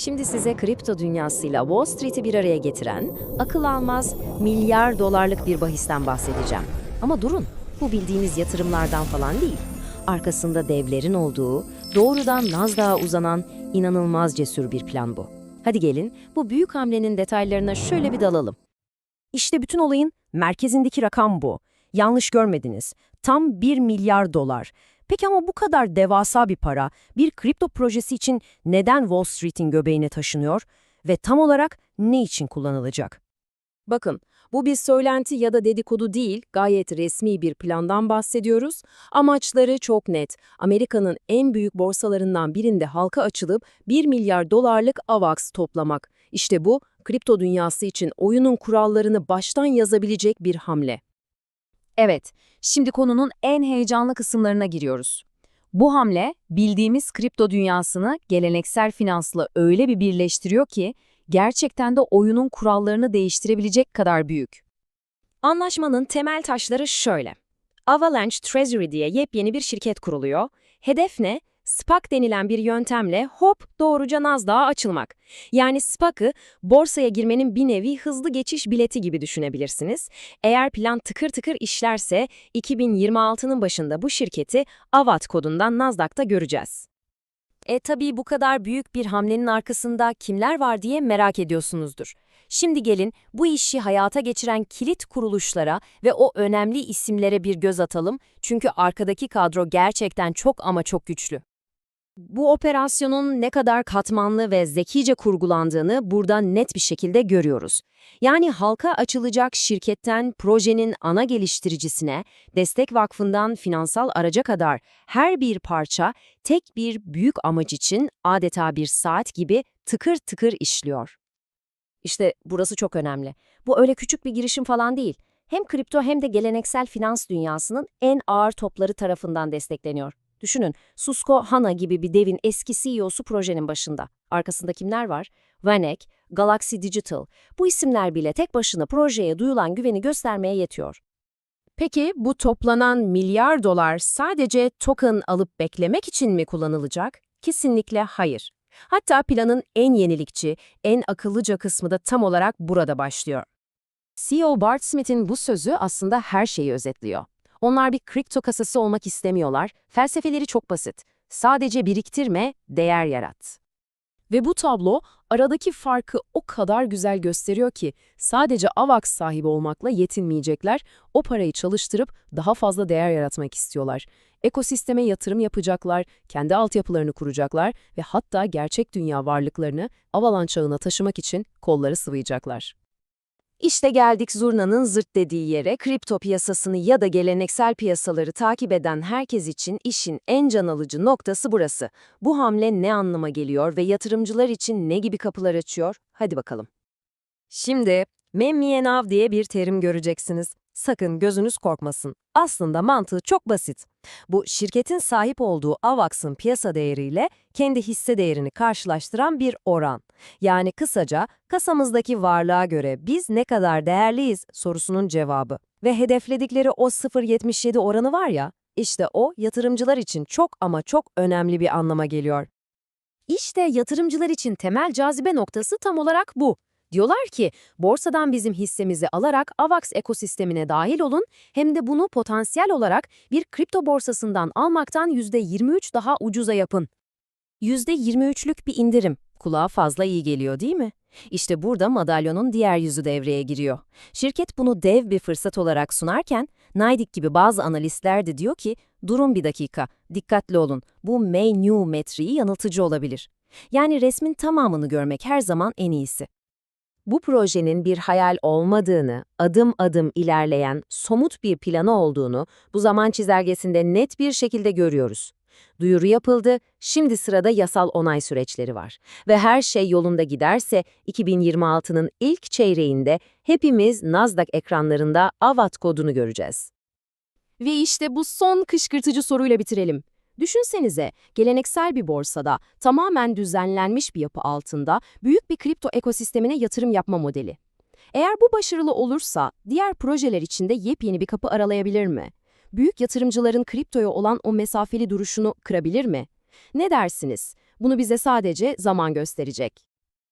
Şimdi size kripto dünyasıyla Wall Street'i bir araya getiren, akıl almaz milyar dolarlık bir bahisten bahsedeceğim. Ama durun, bu bildiğiniz yatırımlardan falan değil. Arkasında devlerin olduğu, doğrudan Nasdaq'a uzanan inanılmaz cesur bir plan bu. Hadi gelin bu büyük hamlenin detaylarına şöyle bir dalalım. İşte bütün olayın merkezindeki rakam bu. Yanlış görmediniz. Tam 1 milyar dolar. Peki ama bu kadar devasa bir para bir kripto projesi için neden Wall Street'in göbeğine taşınıyor ve tam olarak ne için kullanılacak? Bakın, bu bir söylenti ya da dedikodu değil, gayet resmi bir plandan bahsediyoruz. Amaçları çok net. Amerika'nın en büyük borsalarından birinde halka açılıp 1 milyar dolarlık AVAX toplamak. İşte bu, kripto dünyası için oyunun kurallarını baştan yazabilecek bir hamle. Evet, şimdi konunun en heyecanlı kısımlarına giriyoruz. Bu hamle, bildiğimiz kripto dünyasını geleneksel finansla öyle bir birleştiriyor ki, gerçekten de oyunun kurallarını değiştirebilecek kadar büyük. Anlaşmanın temel taşları şöyle. Avalanche Treasury diye yepyeni bir şirket kuruluyor. Hedef ne? SPAC denilen bir yöntemle hop doğruca Nasdaq'a açılmak. Yani SPAC'ı borsaya girmenin bir nevi hızlı geçiş bileti gibi düşünebilirsiniz. Eğer plan tıkır tıkır işlerse 2026'nın başında bu şirketi AVAT kodundan Nasdaq'ta göreceğiz. E tabii bu kadar büyük bir hamlenin arkasında kimler var diye merak ediyorsunuzdur. Şimdi gelin bu işi hayata geçiren kilit kuruluşlara ve o önemli isimlere bir göz atalım çünkü arkadaki kadro gerçekten çok ama çok güçlü. Bu operasyonun ne kadar katmanlı ve zekice kurgulandığını burada net bir şekilde görüyoruz. Yani halka açılacak şirketten projenin ana geliştiricisine, destek vakfından finansal araca kadar her bir parça tek bir büyük amaç için adeta bir saat gibi tıkır tıkır işliyor. İşte burası çok önemli. Bu öyle küçük bir girişim falan değil. Hem kripto hem de geleneksel finans dünyasının en ağır topları tarafından destekleniyor. Düşünün, Susko Hana gibi bir devin eski CEO'su projenin başında. Arkasında kimler var? Vanek, Galaxy Digital. Bu isimler bile tek başına projeye duyulan güveni göstermeye yetiyor. Peki bu toplanan milyar dolar sadece token alıp beklemek için mi kullanılacak? Kesinlikle hayır. Hatta planın en yenilikçi, en akıllıca kısmı da tam olarak burada başlıyor. CEO Bart Smith'in bu sözü aslında her şeyi özetliyor. Onlar bir kripto kasası olmak istemiyorlar, felsefeleri çok basit. Sadece biriktirme, değer yarat. Ve bu tablo aradaki farkı o kadar güzel gösteriyor ki sadece AVAX sahibi olmakla yetinmeyecekler, o parayı çalıştırıp daha fazla değer yaratmak istiyorlar. Ekosisteme yatırım yapacaklar, kendi altyapılarını kuracaklar ve hatta gerçek dünya varlıklarını Avalanche çağına taşımak için kolları sıvayacaklar. İşte geldik zurnanın zırt dediği yere, kripto piyasasını ya da geleneksel piyasaları takip eden herkes için işin en can alıcı noktası burası. Bu hamle ne anlama geliyor ve yatırımcılar için ne gibi kapılar açıyor? Hadi bakalım. Şimdi, memmiyenav diye bir terim göreceksiniz. Sakın gözünüz korkmasın. Aslında mantığı çok basit. Bu şirketin sahip olduğu AVAX'ın piyasa değeriyle kendi hisse değerini karşılaştıran bir oran. Yani kısaca kasamızdaki varlığa göre biz ne kadar değerliyiz sorusunun cevabı. Ve hedefledikleri o 0.77 oranı var ya, işte o yatırımcılar için çok ama çok önemli bir anlama geliyor. İşte yatırımcılar için temel cazibe noktası tam olarak bu. Diyorlar ki borsadan bizim hissemizi alarak AVAX ekosistemine dahil olun hem de bunu potansiyel olarak bir kripto borsasından almaktan %23 daha ucuza yapın. %23'lük bir indirim. Kulağa fazla iyi geliyor değil mi? İşte burada madalyonun diğer yüzü devreye giriyor. Şirket bunu dev bir fırsat olarak sunarken, Naydik gibi bazı analistler de diyor ki, durun bir dakika, dikkatli olun, bu May New metriği yanıltıcı olabilir. Yani resmin tamamını görmek her zaman en iyisi. Bu projenin bir hayal olmadığını, adım adım ilerleyen somut bir planı olduğunu bu zaman çizelgesinde net bir şekilde görüyoruz. Duyuru yapıldı, şimdi sırada yasal onay süreçleri var. Ve her şey yolunda giderse 2026'nın ilk çeyreğinde hepimiz Nasdaq ekranlarında AVAT kodunu göreceğiz. Ve işte bu son kışkırtıcı soruyla bitirelim. Düşünsenize, geleneksel bir borsada, tamamen düzenlenmiş bir yapı altında büyük bir kripto ekosistemine yatırım yapma modeli. Eğer bu başarılı olursa, diğer projeler içinde yepyeni bir kapı aralayabilir mi? Büyük yatırımcıların kriptoya olan o mesafeli duruşunu kırabilir mi? Ne dersiniz? Bunu bize sadece zaman gösterecek.